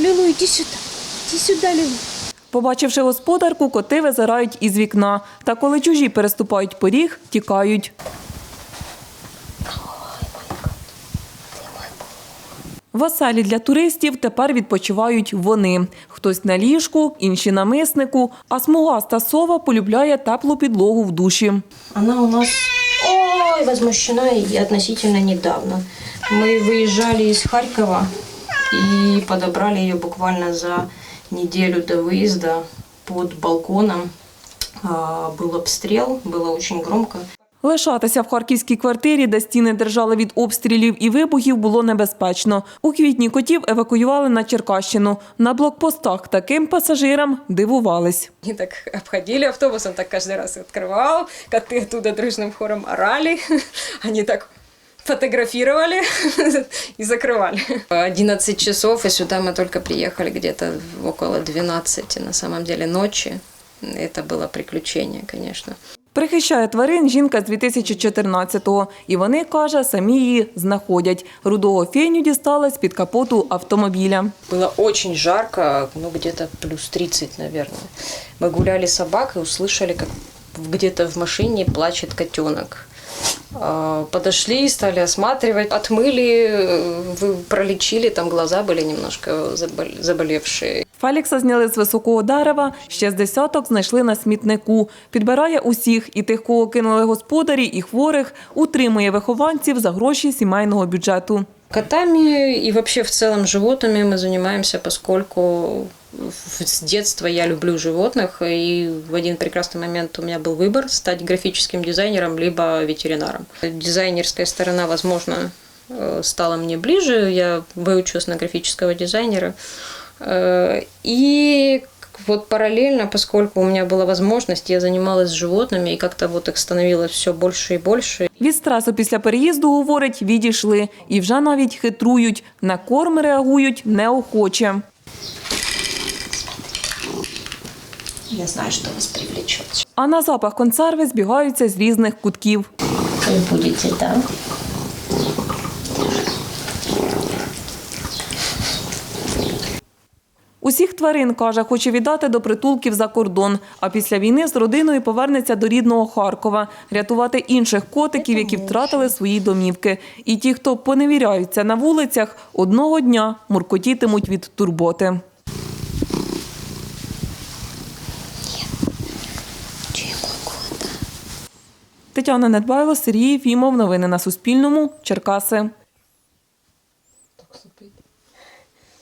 Лілу, іди сюди. Іди сюди, Лілу. Побачивши господарку, коти визирають із вікна. Та коли чужі переступають поріг, тікають. В оселі для туристів тепер відпочивають вони. Хтось на ліжку, інші на миснику, а смугаста сова полюбляє теплу підлогу в душі. Она у нас ой, возмущена и относительно недавно. Мы выезжали из Харькова и подобрали ее буквально за неделю до выезда под балконом. А, Был обстрел, было очень громко. Лишатися в харківській квартирі, де стіни держали від обстрілів і вибухів, було небезпечно. У квітні котів евакуювали на Черкащину. На блокпостах таким пасажирам дивувались. Они так обходили автобус, он так каждый раз открывал, коты оттуда дружным хором орали, они так фотографировали и закрывали. 11 часов, и сюда мы только приехали где-то около 12 на самом деле ночи. Это было приключение, конечно. Прихищає тварин жінка з 2014-го. І вони, каже, самі її знаходять. Рудого феню дісталась під капоту автомобіля. Было очень жарко, ну где-то плюс 30, наверное. Мы гуляли с собакой, услышали, как где-то в машине плачет котенок. А, Подошли, стали осматривать, отмыли, э, вы- пролечили, там глаза были немножко забол- заболевшие. Фелікса зняли з високого дерева, ще з десяток знайшли на смітнику. Підбирає усіх, і тих, кого кинули господарі, і хворих, утримує вихованців за гроші сімейного бюджету. Котами и вообще в целом животными мы занимаемся, поскольку в- с детства я люблю животных, и в один прекрасный момент у меня был выбор стать графическим дизайнером либо ветеринаром. Дизайнерская сторона, возможно, э, стала мне ближе, я выучилась на графического дизайнера. Э, И вот параллельно, поскольку у меня была возможность, я занималась животными, и как-то вот их становилось все больше и больше. Від стресу після переїзду, говорить, відійшли. І вже навіть хитрують. На корм реагують неохоче. Я знаю, что вас привлечет. А на запах консерви збігаються з різних кутків. Вы будете, да? Усіх тварин, каже, хоче віддати до притулків за кордон, а після війни з родиною повернеться до рідного Харкова, рятувати інших котиків, які втратили свої домівки. І ті, хто поневіряються на вулицях, одного дня муркотітимуть від турботи. Тетяна Недбайло, Сергій Фімов. Новини на Суспільному. Черкаси.